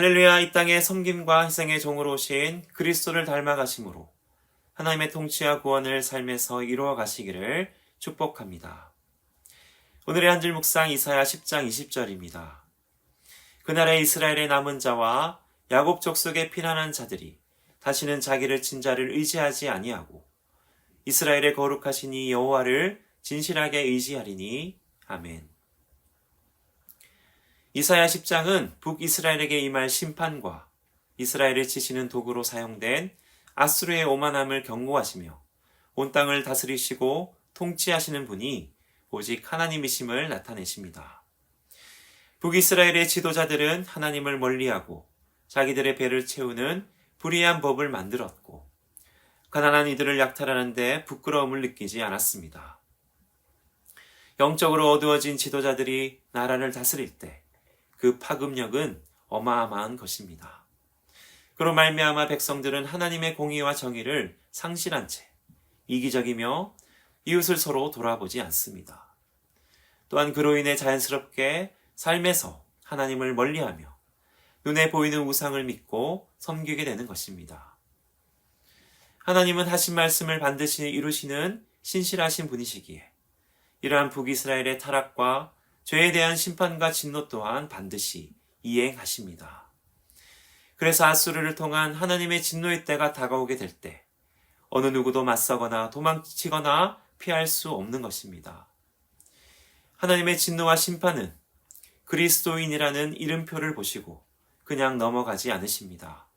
할렐루야 이 땅에 섬김과 희생의 종으로 오신 그리스도를 닮아가심으로 하나님의 통치와 구원을 삶에서 이루어 가시기를 축복합니다. 오늘의 한줄 묵상 이사야 10장 20절입니다. 그날에 이스라엘의 남은 자와 야곱 족속에 피난한 자들이 다시는 자기를 친자를 의지하지 아니하고 이스라엘의 거룩하신 이 여호와를 진실하게 의지하리니 아멘. 이사야 10장은 북이스라엘에게 임할 심판과 이스라엘을 치시는 도구로 사용된 아수르의 오만함을 경고하시며 온 땅을 다스리시고 통치하시는 분이 오직 하나님이심을 나타내십니다. 북이스라엘의 지도자들은 하나님을 멀리하고 자기들의 배를 채우는 불의한 법을 만들었고 가난한 이들을 약탈하는데 부끄러움을 느끼지 않았습니다. 영적으로 어두워진 지도자들이 나라를 다스릴 때 그 파급력은 어마어마한 것입니다. 그로 말미암아 백성들은 하나님의 공의와 정의를 상실한 채 이기적이며 이웃을 서로 돌아보지 않습니다. 또한 그로 인해 자연스럽게 삶에서 하나님을 멀리하며 눈에 보이는 우상을 믿고 섬기게 되는 것입니다. 하나님은 하신 말씀을 반드시 이루시는 신실하신 분이시기에 이러한 북이스라엘의 타락과 죄에 대한 심판과 진노 또한 반드시 이행하십니다. 그래서 아수르를 통한 하나님의 진노의 때가 다가오게 될 때 어느 누구도 맞서거나 도망치거나 피할 수 없는 것입니다. 하나님의 진노와 심판은 그리스도인이라는 이름표를 보시고 그냥 넘어가지 않으십니다.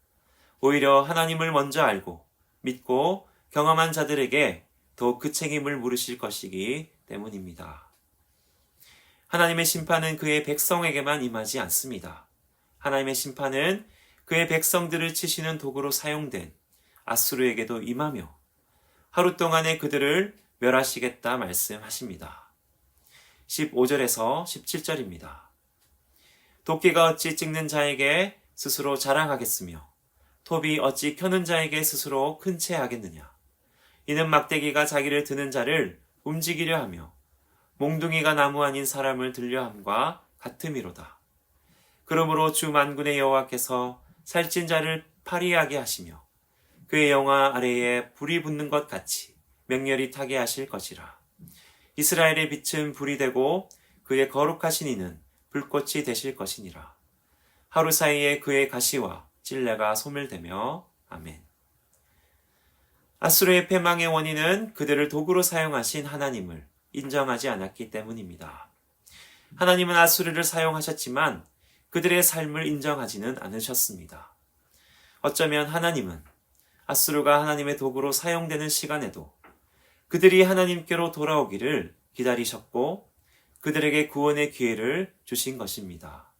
오히려 하나님을 먼저 알고 믿고 경험한 자들에게 더그 책임을 물으실 것이기 때문입니다. 하나님의 심판은 그의 백성에게만 임하지 않습니다. 하나님의 심판은 그의 백성들을 치시는 도구로 사용된 아수르에게도 임하며 하루 동안에 그들을 멸하시겠다 말씀하십니다. 15절에서 17절입니다. 도끼가 어찌 찍는 자에게 스스로 자랑하겠으며 톱이 어찌 켜는 자에게 스스로 큰 채 하겠느냐. 이는 막대기가 자기를 드는 자를 움직이려 하며 몽둥이가 나무 아닌 사람을 들려함과 같음이로다. 그러므로 주 만군의 여호와께서 살찐 자를 파리하게 하시며 그의 영화 아래에 불이 붙는 것 같이 맹렬히 타게 하실 것이라. 이스라엘의 빛은 불이 되고 그의 거룩하신 이는 불꽃이 되실 것이니라. 하루 사이에 그의 가시와 찔레가 소멸되며 아멘. 아수르의 패망의 원인은 그들을 도구로 사용하신 하나님을 인정하지 않았기 때문입니다. 하나님은 아수르를 사용하셨지만 그들의 삶을 인정하지는 않으셨습니다. 어쩌면 하나님은 아수르가 하나님의 도구로 사용되는 시간에도 그들이 하나님께로 돌아오기를 기다리셨고 그들에게 구원의 기회를 주신 것입니다.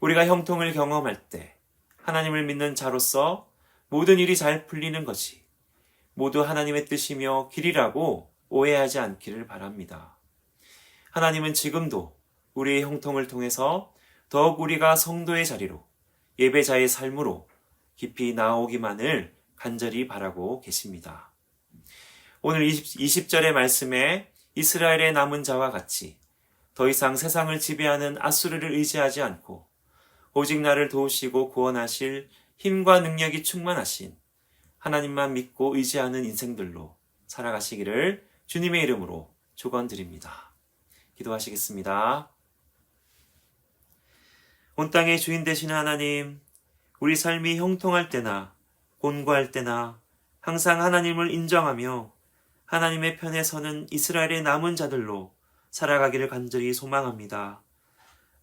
우리가 형통을 경험할 때 하나님을 믿는 자로서 모든 일이 잘 풀리는 것이 모두 하나님의 뜻이며 길이라고 오해하지 않기를 바랍니다. 하나님은 지금도 우리의 형통을 통해서 더욱 우리가 성도의 자리로 예배자의 삶으로 깊이 나오기만을 간절히 바라고 계십니다. 오늘 20, 절의 말씀에 이스라엘의 남은 자와 같이 더 이상 세상을 지배하는 아수르를 의지하지 않고 오직 나를 도우시고 구원하실 힘과 능력이 충만하신 하나님만 믿고 의지하는 인생들로 살아가시기를 주님의 이름으로 축원드립니다. 기도하시겠습니다. 온 땅의 주인 되시는 하나님, 우리 삶이 형통할 때나 곤고할 때나 항상 하나님을 인정하며 하나님의 편에 서는 이스라엘의 남은 자들로 살아가기를 간절히 소망합니다.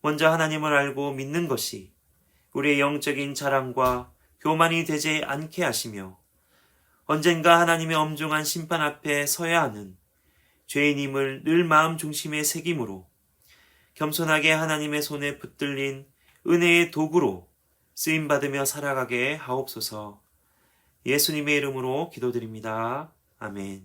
먼저 하나님을 알고 믿는 것이 우리의 영적인 자랑과 교만이 되지 않게 하시며 언젠가 하나님의 엄중한 심판 앞에 서야 하는 죄인임을 늘 마음 중심의 새김으로 겸손하게 하나님의 손에 붙들린 은혜의 도구로 쓰임 받으며 살아가게 하옵소서. 예수님의 이름으로 기도드립니다. 아멘.